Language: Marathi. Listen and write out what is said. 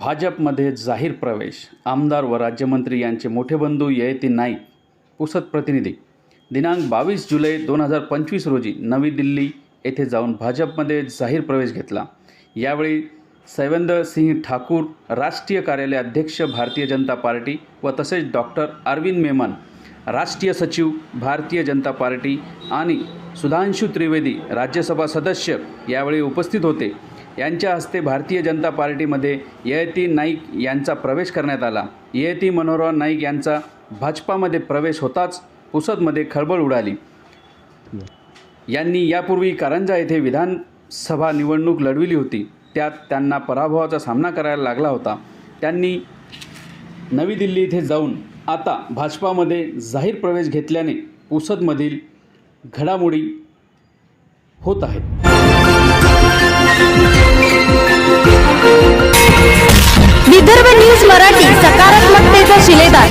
भाजपमध्ये जाहीर प्रवेश. आमदार व राज्यमंत्री यांचे मोठे बंधू ययती नाईक पुसत प्रतिनिधी. दिनांक बावीस जुलै दोन हजार पंचवीस रोजी नवी दिल्ली येथे जाऊन भाजपमध्ये जाहीर प्रवेश घेतला. यावेळी सैवंद सिंह ठाकूर राष्ट्रीय कार्यालय अध्यक्ष भारतीय जनता पार्टी व तसेच डॉक्टर अरविंद मेमन राष्ट्रीय सचिव भारतीय जनता पार्टी आणि सुधांशु त्रिवेदी राज्यसभा सदस्य यावेळी उपस्थित होते. यांच्या हस्ते भारतीय जनता पार्टीमध्ये ययती नाईक यांचा प्रवेश करण्यात आला. ययती मनोहरराव नाईक यांचा भाजपामध्ये प्रवेश होताच पुसदमध्ये खळबळ उडाली. यांनी यापूर्वी कारंजा येथे विधानसभा निवडणूक लढविली होती. त्यात त्यांना पराभवाचा सामना करायला लागला होता. त्यांनी नवी दिल्ली इथे जाऊन आता भाजपामध्ये जाहीर प्रवेश घेतल्याने पुसदमधील घडामोडी होत आहेत. विदर्भ न्यूज मराठी सकारात्मकतेचा शिलेदार.